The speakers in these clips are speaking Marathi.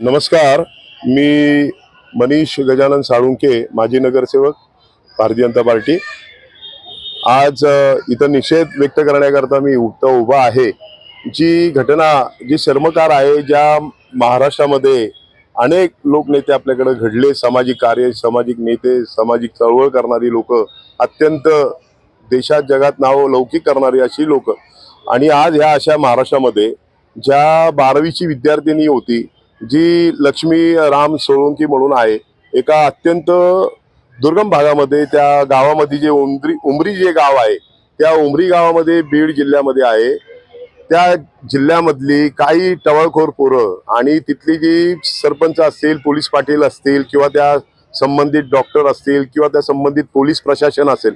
नमस्कार मी मनीष गजानन साळुंके माजी नगरसेवक भारतीय जनता पार्टी. आज इथं निषेध व्यक्त करण्याकरता मी इथं उभा आहे. जी घटना जी शर्मकार आहे ज्या महाराष्ट्रामध्ये अनेक लोकनेते आपल्याकडे घडले सामाजिक कार्य सामाजिक नेते सामाजिक चळवळ करणारी लोक अत्यंत देशात जगात नाव लौकिक करणारी अशी लोक. आणि आज ह्या अशा महाराष्ट्रामध्ये ज्या बारावीची विद्यार्थिनी होती जी लक्ष्मी राम सोळंकी म्हणून आहे एका अत्यंत दुर्गम भागामध्ये त्या गावामध्ये जे उमरी उमरी जे गाव आहे त्या उमरी गावामध्ये बीड जिल्ह्यामध्ये आहे. त्या जिल्ह्यामधली काही टवळखोर पोरं आणि तिथली जी सरपंच असतील पोलीस पाटील असतील किंवा त्या संबंधित डॉक्टर असतील किंवा त्या संबंधित पोलीस प्रशासन असेल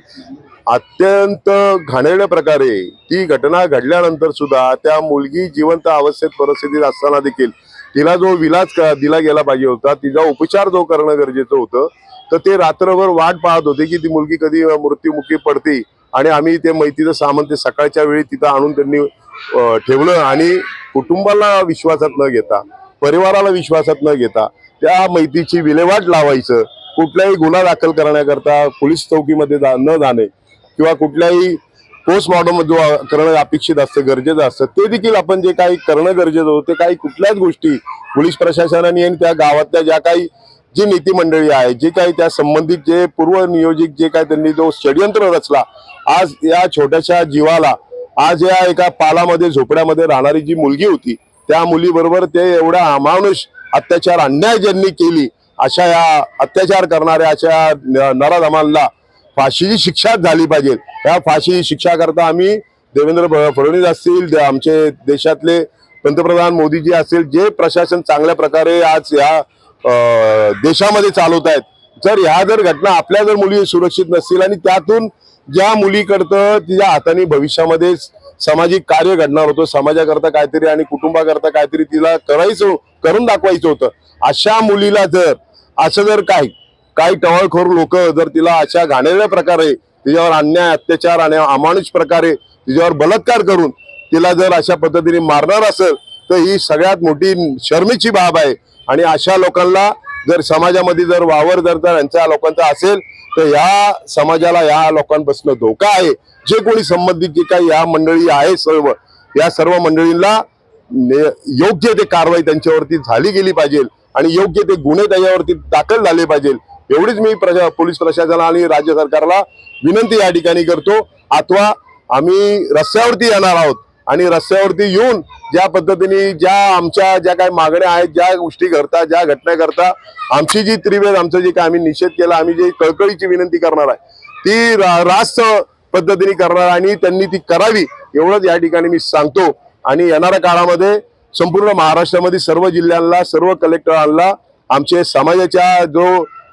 अत्यंत घाणेरड्या प्रकारे ती घटना घडल्यानंतर सुद्धा त्या मुलगी जिवंत अवस्थेत परिस्थितीत असताना देखील तिला जो विलाज क- दिला गेला पाहिजे होता तिचा उपचार जो करणं गरजेचं होतं तर ते रात्रभर वाट पाहत होते की ती मुलगी कधी मृत्यूमुखी मृत्युमुखी पडते आणि आम्ही ते माहितीचं सामान ते सकाळच्या वेळी तिथं आणून त्यांनी ठेवलं आणि कुटुंबाला विश्वासात न घेता परिवाराला विश्वासात न घेता त्या माहितीची विल्हेवाट लावायचं. कुठलाही गुन्हा दाखल करण्याकरता पोलीस चौकीमध्ये जा- न जाणे किंवा कुठल्याही पोस्टमॉर्टम जो करणं अपेक्षित असतं गरजेचं असतं ते देखील आपण जे काही करणं गरजेचं होतं ते काही कुठल्याच गोष्टी पोलीस प्रशासनाने आणि त्या गावातल्या ज्या काही जी नीती मंडळी आहे जे काही त्या संबंधित जे पूर्व नियोजित जे काही त्यांनी जो षडयंत्र रचला आज या छोट्याशा जीवाला आज या एका पालामध्ये झोपड्यामध्ये राहणारी जी मुलगी होती त्या मुलीबरोबर ते एवढा अमानुष अत्याचार अन्याय ज्यांनी केली अशा या अत्याचार करणाऱ्या अशा न- नराधमांना फाशीची शिक्षा झाली पाहिजे. या फाशी शिक्षा करता आम्ही देवेंद्र फडणवीस असतील दे- आमचे देशातले पंतप्रधान मोदीजी असतील जे प्रशासन चांगल्या प्रकारे आज या देशामध्ये चालवत आहेत. जर ह्या जर घटना आपल्या जर मुली सुरक्षित नसतील आणि त्यातून ज्या मुलीकडतं तिच्या हाताने भविष्यामध्ये सामाजिक कार्य घडणार होतं समाजाकरता काहीतरी आणि कुटुंबाकरता काहीतरी तिला करायचं करून दाखवायचं होतं अशा मुलीला जर असं जर काही काही टवळखोर लोक जर तिला अशा घाणेरड्या प्रकारे तिच्यावर अन्याय अत्याचार आणि अमानुष प्रकारे तिच्यावर बलात्कार करून तिला जर अशा पद्धतीने मारणार असेल तर ही सगळ्यात मोठी शर्मेची बाब आहे. आणि अशा लोकांना जर समाजामध्ये जर वावर जर तर यांच्या लोकांचा असेल तर या समाजाला या लोकांपासून धोका आहे. जे कोणी संबंधित जे काही या मंडळी आहे सर्व या सर्व मंडळींना योग्य ते कारवाई त्यांच्यावरती झाली गेली पाहिजे आणि योग्य ते गुन्हे त्याच्यावरती दाखल झाले पाहिजे. एवढीच मी प्रशा पोलीस प्रशासनाला आणि राज्य सरकारला विनंती या ठिकाणी करतो. अथवा आम्ही रस्त्यावरती येणार आहोत आणि रस्त्यावरती येऊन ज्या पद्धतीने ज्या आमच्या ज्या काही मागण्या आहेत ज्या गोष्टी करता ज्या घटना करता आमची जी त्रिवेद आमचं जे काय आम्ही निषेध केला आम्ही जे कळकळीची विनंती करणार आहे ती रास्त पद्धतीने करणार आणि त्यांनी ती करावी एवढंच या ठिकाणी मी सांगतो. आणि येणाऱ्या काळामध्ये संपूर्ण महाराष्ट्रामध्ये सर्व जिल्ह्यांना सर्व कलेक्टरांना आमचे समाजाच्या जो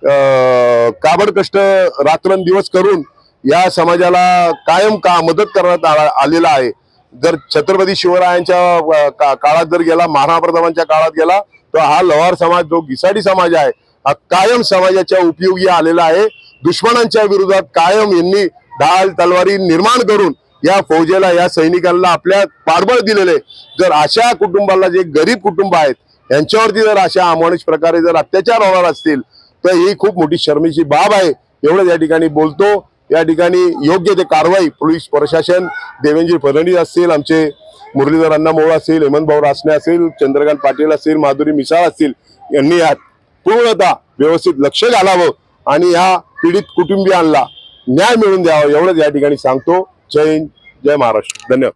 काबड कष्ट रात्रंदिवस करून या समाजाला कायम का मदत करण्यात आला- आलेला आहे. जर छत्रपती शिवरायांच्या काळात जर गेला महाप्रतापांच्या काळात गेला तर हा लवार समाज जो घिसाडी समाज आहे हा कायम समाजाच्या उपयोगी आलेला आहे. दुश्मनांच्या विरोधात कायम यांनी ढाल तलवारी निर्माण करून या फौजेला या सैनिकांना आपल्या पाठबळ दिलेले. जर अशा कुटुंबाला जे गरीब कुटुंब आहेत यांच्यावरती जर अशा अमानुष प्रकारे जर अत्याचार होणार असतील तर ही खूप मोठी शर्मेची बाब आहे. एवढं या ठिकाणी बोलतो. या ठिकाणी योग्य ते कारवाई पोलीस प्रशासन देवेंद्र फडणवीस असतील आमचे मुरलीधर अण्णा मोळ असतील रासने असतील चंद्रकांत पाटील असतील माधुरी मिसाळ असतील यांनी यात पूर्णतः व्यवस्थित लक्ष घालावं आणि या पीडित कुटुंबियांना न्याय मिळवून द्यावा एवढंच या ठिकाणी सांगतो. जय हिंद जय महाराष्ट्र. धन्यवाद.